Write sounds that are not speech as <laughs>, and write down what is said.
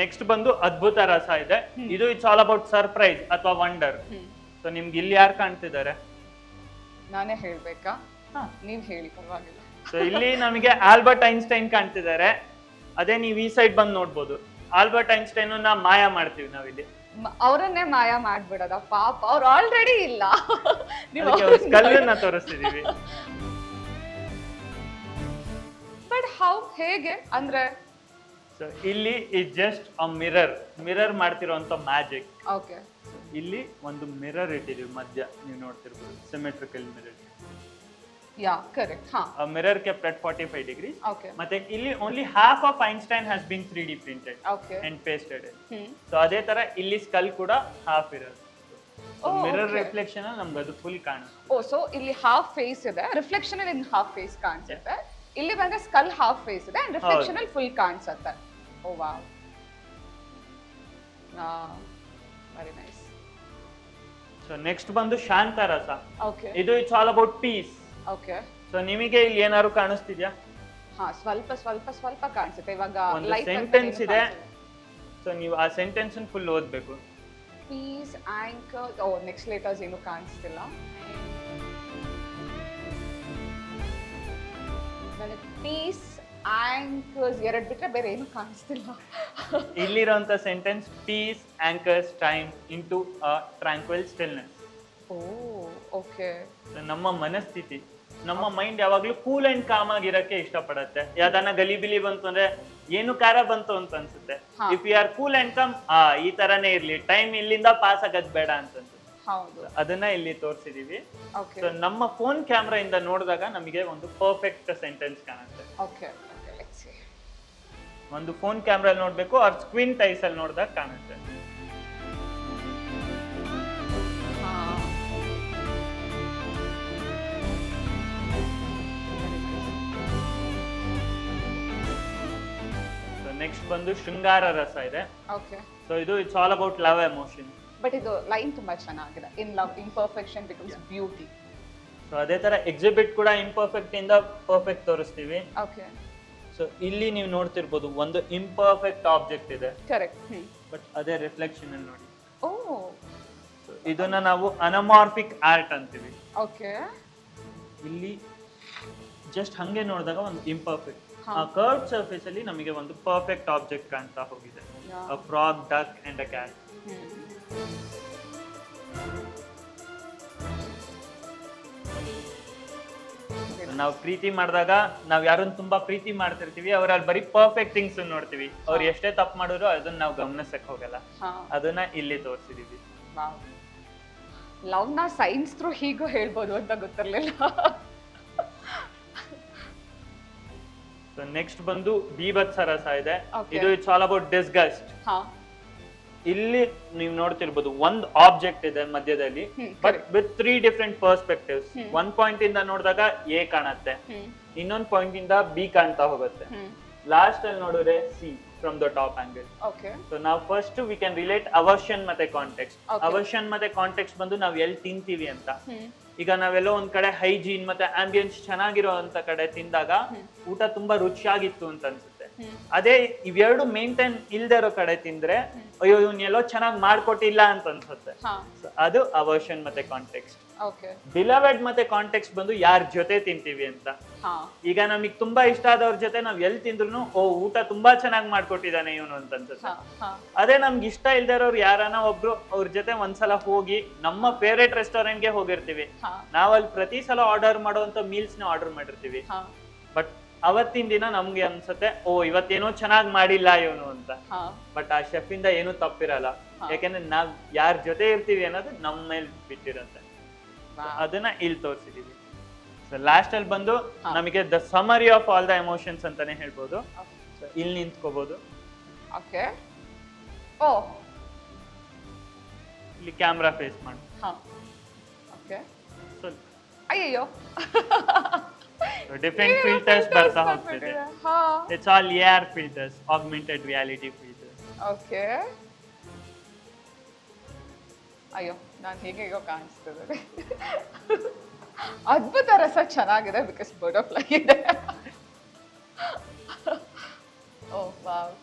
Next ಬಂದು ಅದ್ಭುತ ರಸ ಇದೆ. ಇದು ಇಟ್ಸ್ ಆಲ್ ಅಬೌಟ್ ಸರ್ಪ್ರೈಸ್ ಅಥವಾ ವಂಡರ್ ಸೊ ನಿಮ್ಗೆ ಇಲ್ಲಿ ಯಾರು ಕಾಣ್ತಿದ್ದಾರೆ? ನಾನೇ ಹೇಳ್ಬೇಕಾ? ನೀವ್ ಹೇಳಿ ಪರವಾಗಿಲ್ಲ. ಸೊ ಇಲ್ಲಿ ನಮಗೆ ಆಲ್ಬರ್ಟ್ ಐನ್ಸ್ಟೈನ್ ಕಾಣ್ತಿದ್ದಾರೆ. ಅದೇ ನೀವು ಈ ಸೈಡ್ ಬಂದು ನೋಡ್ಬೋದು. ಆಲ್ಬರ್ಟ್ ಐನ್ಸ್ಟೈನ್ ನಾ ಮಾಯ ಮಾಡ್ತೀವಿ ನಾವಿಲ್ಲಿ. ಇಲ್ಲಿ ಅವರನ್ನೇ ಮಾಯ ಮಾಡ್ಬಿಡೋದ ಪಾಪ ಅವ್ರು ಆಲ್ರೆಡಿ ಇಲ್ಲ. ಕಲ್ಲನ್ನ ತೋರಿಸ್ತಿದೀವಿ. ಬಟ್ ಹೌ ಹೇಗೆ? ಅಂದ್ರೆ ಸೊ ಇಲ್ಲಿ is just a mirror mirror ಮಾಡ್ತಿರೋಂತ magic okay ಇಲ್ಲಿ ಒಂದು ಮಿರರ್ ಇಟ್ಟಿದೀವಿ ಮಧ್ಯ. ನೀವು ನೋಡ್ತಿರ್ಬೋದು ಸಿಮೆಟ್ರಿಕಲ್ ಮಿರರ್ ಯಾ ಕರೆಕ್ಟ್ ಹಾ. Mirror kept at forty five degree okay ಮತ್ತೆ ಇಲ್ಲಿ only half of Einstein has been three D printed okay and pasted so ಅದೇ ತರ ಇಲ್ಲಿ ಸ್ಕಲ್ ಕೂಡ ಹಾಫ್ ಇರೋದು. Oh, ಮಿರರ್ ರಿಫ್ಲೆಕ್ಷನ್ ರಿಫ್ಲೆಕ್ಷನ್ ನಮ್ಗೆ ಅದು ಫುಲ್ ಕಾಣುತ್ತೆ ಓ ಸೊ ಇಲ್ಲಿ ಹಾಫ್ ಫೇಸ್ ಇದೆ. ರಿಫ್ಲೆಕ್ಷನ್ ಅಲ್ಲಿ ಹಾಫ್ ಫೇಸ್ ಕಾಣಿಸುತ್ತೆ. ಇಲ್ಲಿ ಬಂದ್ರೆ ಸ್ಕಲ್ ಹಾಫ್ ಫೇಸ್ ಇದೆ ಅಂಡ್ ರಿಫ್ಲೆಕ್ಷನ್ ಅಲ್ಲಿ ಫುಲ್ ಕಾಣಿಸುತ್ತೆ. Oh Ah, very nice so next ಬಂದು ಶಾಂತ ರಸ. ಓಕೆ ಇದು it's all about peace okay so ನಿಮಗೆ ಇಲ್ಲಿ ಏನಾದ್ರು ಕಾಣಿಸ್ತಿದ್ಯಾ? ಹಾ ಸ್ವಲ್ಪ ಸ್ವಲ್ಪ ಸ್ವಲ್ಪ ಕಾಣಿಸುತ್ತೆ. ಇವಾಗ ಒಂದು ಸೆಂಟೆನ್ಸ್ ಇದೆ. ಸೊ ನೀವು ಆ ಸೆಂಟೆನ್ಸ್ ಫುಲ್ ಓದ್ಬೇಕು. ಪೀಸ್ ಆಂಕರ್ ಓ ನೆಕ್ಸ್ಟ್ ಲೇಟರ್ಸ್ ಏನು ಕಾಣಿಸ್ತಿಲ್ಲ. ಪೀಸ್ ಆಂಕರ್ಸ್ ಎರಡು ಬಿಟ್ಟರೆ ಬೇರೆ ಏನು ಕಾಣಿಸ್ತಿಲ್ಲ. ಇಲ್ಲಿರುವಂತ sentence peace anchors time into a tranquil stillness oh okay. ನಮ್ಮ ಮನಸ್ಥಿತಿ ನಮ್ಮ ಮೈಂಡ್ ಯಾವಾಗ್ಲೂ ಕೂಲ್ ಅಂಡ್ ಕಾಮ್ ಆಗಿರಕ್ಕೆ ಇಷ್ಟಪಡತ್ತೆ. ಯಾವ್ದಾನ ಗಲಿಬಿಲಿ ಬಂತು ಅಂದ್ರೆ ಏನು ಕಾರ ಬಂತು ಅಂತ ಅನ್ಸುತ್ತೆ. If you are cool and calm ಆ ಈ ತರನೇ ಇರ್ಲಿ. ಟೈಮ್ ಇಲ್ಲಿಂದ ಪಾಸ್ ಆಗದ್ ಬೇಡ ಅಂತ ಅದನ್ನ ಇಲ್ಲಿ ತೋರಿಸಿದೀವಿ. ನಮ್ಮ ಫೋನ್ ಕ್ಯಾಮ್ರಾ ಇಂದ ನೋಡಿದಾಗ ನಮಗೆ ಒಂದು ಪರ್ಫೆಕ್ಟ್ ಸೆಂಟೆನ್ಸ್ ಕಾಣುತ್ತೆ. ಒಂದು ಫೋನ್ ಕ್ಯಾಮ್ರಾಲ್ ನೋಡಬೇಕು ಅವ್ರ ಸ್ಕ್ರೀನ್ ಟೈಸ್ ಅಲ್ಲಿ ನೋಡಿದಾಗ ಕಾಣುತ್ತೆ. ಸೊ ನೆಕ್ಸ್ಟ್ ಬಂದು ಶೃಂಗಾರ ರಸ ಇದೆ. ಓಕೆ ಸೊ ಇದು it's all about love emotion but ಇದು ಲೈನ್ ತುಂಬಾ ಚೆನ್ನಾಗಿದೆ. In love imperfection becomes beauty so ಅದೇ ತರ ಎಕ್ಸಿಬಿಟ್ ಕೂಡ ಇಂಪರ್ಫೆಕ್ಟ್ ಇಂದ ಪರ್ಫೆಕ್ಟ್ ತೋರಿಸ್ತೀವಿ. ಓಕೆ ಸೊ ಇಲ್ಲಿ ನೀವು ನೋಡ್ತಿರ್ಬೋದು ಒಂದು ಇಂಪರ್ಫೆಕ್ಟ್ ಆಬ್ಜೆಕ್ಟ್ ಇದೆ. ಕರೆಕ್ಟ್ ಬಟ್ ಅದೇ ರಿಫ್ಲೆಕ್ಷನ್ ಅಲ್ಲಿ ನೋಡಿ. ಓ. ಇದನ್ನ ನಾವು ಅನಮಾರ್ಫಿಕ್ ಆರ್ಟ್ ಅಂತೀವಿ. ಓಕೆ. ಇಲ್ಲಿ ಜಸ್ಟ್ ಹಂಗೆ ನೋಡಿದಾಗ ಒಂದು ಇಂಪರ್ಫೆಕ್ಟ್ ಆ ಕರ್ವ್ ಸರ್ಫೇಸ್ ಅಲ್ಲಿ ನಮಗೆ ಒಂದು ಪರ್ಫೆಕ್ಟ್ ಆಬ್ಜೆಕ್ಟ್ ಕಾಣ್ತಾ ಹೋಗಿದೆ. A frog duck and a cat ನಾವು ಪ್ರೀತಿ ಮಾಡಿದಾಗ ನಾವು ಯಾರನ್ನ ತುಂಬಾ ಪ್ರೀತಿ ಮಾಡ್ತಿರ್ತೀವಿ ಅವ್ರಲ್ಲಿ ಬರೀ ಪರ್ಫೆಕ್ಟ್ ಥಿಂಗ್ಸ್ ನೋಡ್ತೀವಿ. ಅವ್ರು ಎಷ್ಟೇ ತಪ್ಪು ಮಾಡಿದ್ರು ಅದನ್ನ ನಾವು ಗಮನಿಸಕ್ ಹೋಗಲ್ಲ. ಅದನ್ನ ಇಲ್ಲಿ ತೋರಿಸಿದೀವಿ. ಲವ್ನ ಸೈನ್ಸ್ ಥ್ರೂ ಹೀಗೂ ಹೇಳ್ಬೋದು ಅಂತ ಗೊತ್ತಿರ್ಲಿಲ್ಲ. ಸೊ ನೆಕ್ಸ್ಟ್ ಬಂದು ಬೀಭತ್ಸ ರಸ ಇದೆ. ಇದು ಇಟ್ಸ್ ಆಲ್ ಅಬೌಟ್ ಡಿಸ್ಗಸ್ಟ್ ಇಲ್ಲಿ ನೀವು ನೋಡ್ತಿರ್ಬೋದು ಒಂದ್ ಆಬ್ಜೆಕ್ಟ್ ಇದೆ ಮಧ್ಯದಲ್ಲಿ but with three different perspectives. ಒಂದ್ ಪಾಯಿಂಟ್ ಇಂದ ನೋಡಿದಾಗ ಎ ಕಾಣತ್ತೆ. ಇನ್ನೊಂದ್ ಪಾಯಿಂಟ್ ಇಂದ ಬಿ ಕಾಣ್ತಾ ಹೋಗುತ್ತೆ. ಲಾಸ್ಟ್ ಅಲ್ಲಿ ನೋಡಿದ್ರೆ see from the top angle okay so ನಾವು first we can relate aversion ಮತ್ತೆ ಕಾಂಟೆಕ್ಸ್ಟ್ ಅವರ್ಷನ್ ಮತ್ತೆ ಕಾಂಟೆಕ್ಸ್ಟ್ ಬಂದು ನಾವ್ ಎಲ್ಲಿ ತಿಂತೀವಿ ಅಂತ. ಈಗ ನಾವೆಲ್ಲೋ ಒಂದ್ ಕಡೆ ಹೈಜೀನ್ ಮತ್ತೆ ಆಂಬಿಯನ್ಸ್ ಚೆನ್ನಾಗಿರೋ ಅಂತ ಕಡೆ ತಿಂದಾಗ ಊಟ ತುಂಬಾ ರುಚಿಯಾಗಿತ್ತು ಅಂತ ಅನ್ಸುತ್ತೆ. ಅದೇ ಇವೆರಡು ಮೇಂಟೈನ್ ಇಲ್ದೇ ಇರೋ ಕಡೆ ತಿಂದ್ರೆ ಅಯ್ಯೋ ಇವ್ನ ಎಲ್ಲೋ ಚೆನ್ನಾಗಿ ಮಾಡ್ಕೊಟ್ಟಿಲ್ಲ ಅಂತ ಅನ್ಸುತ್ತೆ. ಅದು ಅವರ್ಷನ್ ಮತ್ತೆ ಕಾಂಟೆಕ್ಸ್ಟ್ ಬಿಲವೆಡ್ ಮತ್ತೆ ಕಾಂಟೆಕ್ಸ್ಟ್ ಬಂದು ಯಾರ ಜೊತೆ ತಿಂತೀವಿ ಅಂತ. ಈಗ ನಮಗ್ ತುಂಬಾ ಇಷ್ಟ ಆದವ್ರ ಜೊತೆ ನಾವ್ ಎಲ್ ತಿಂದ್ರು ಓ ಊಟ ತುಂಬಾ ಚೆನ್ನಾಗಿ ಮಾಡ್ಕೊಟ್ಟಿದ್ದಾನೆ ಇವನು ಅಂತ ಅನ್ಸುತ್ತೆ. ಅದೇ ನಮ್ಗೆ ಇಷ್ಟ ಇಲ್ದಿರೋರು ಯಾರನ ಒಬ್ರು ಅವ್ರ ಜೊತೆ ಒಂದ್ಸಲ ಹೋಗಿ ನಮ್ಮ ಫೇವ್ರೇಟ್ ರೆಸ್ಟೋರೆಂಟ್ಗೆ ಹೋಗಿರ್ತೀವಿ. ಹಾ. ನಾವಲ್ಲಿ ಪ್ರತಿ ಸಲ ಆರ್ಡರ್ ಮಾಡುವಂತ ಮೀಲ್ಸ್ನ ಆರ್ಡರ್ ಮಾಡಿರ್ತೀವಿ. ಬಟ್ ಅವತ್ತಿನ ದಿನ ನಮ್ಗೆ ಅನ್ಸುತ್ತೆ ಓ ಇವತ್ತೇನೋ ಚೆನ್ನಾಗಿ ಮಾಡಿಲ್ಲ ಇವನು ಅಂತ. ಬಟ್ ಆ ಶೆಫ್ ಇಂದ ಏನು ತಪ್ಪಿರಲ್ಲ. ಯಾಕೆಂದ್ರೆ ನಾವ್ ಯಾರ ಜೊತೆ ಇರ್ತೀವಿ ಅನ್ನೋದು ನಮ್ಮ ಮೇಲೆ ಬಿಟ್ಟಿರುತ್ತೆ. ಅದನ್ನ ಇಲ್ಲಿ ತೋರಿಸಿದೀವಿ. ಸೊ ಲಾಸ್ಟ್ ಅಲ್ಲಿ ಬಂದು ನಮಗೆ the summary of all the emotions ಅಂತಾನೆ ಹೇಳ್ಬೋದು. ಇಲ್ಲಿ ನಿಂತ್ಕೋಬಹುದು ಓಕೆ. ಓ. ಇಲ್ಲಿ ಕ್ಯಾಮ್ರಾ ಫೇಸ್ ಮಾಡಿ. <laughs> ಹಾ ಓಕೆ ಸೊ ಅಯ್ಯಯ್ಯೋ ಡಿಫ್ರೆಂಟ್ ಫಿಲ್ಟರ್ಸ್ ಬರ್ತಾ ಹೋಗ್ತಿದೆ ಹಾ it's all air filters augmented reality filters okay ಅಯ್ಯೋ ನಾನು ಹೇಗೆ ಹೇಗೋ ಕಾಣಿಸ್ತದೆ ಅದ್ಭುತ ರಸ ಚೆನ್ನಾಗಿದೆ ಬಿಕಾಸ್ ಬಟರ್ಫ್ಲೈ ಇದೆ ಓ ವಾವ್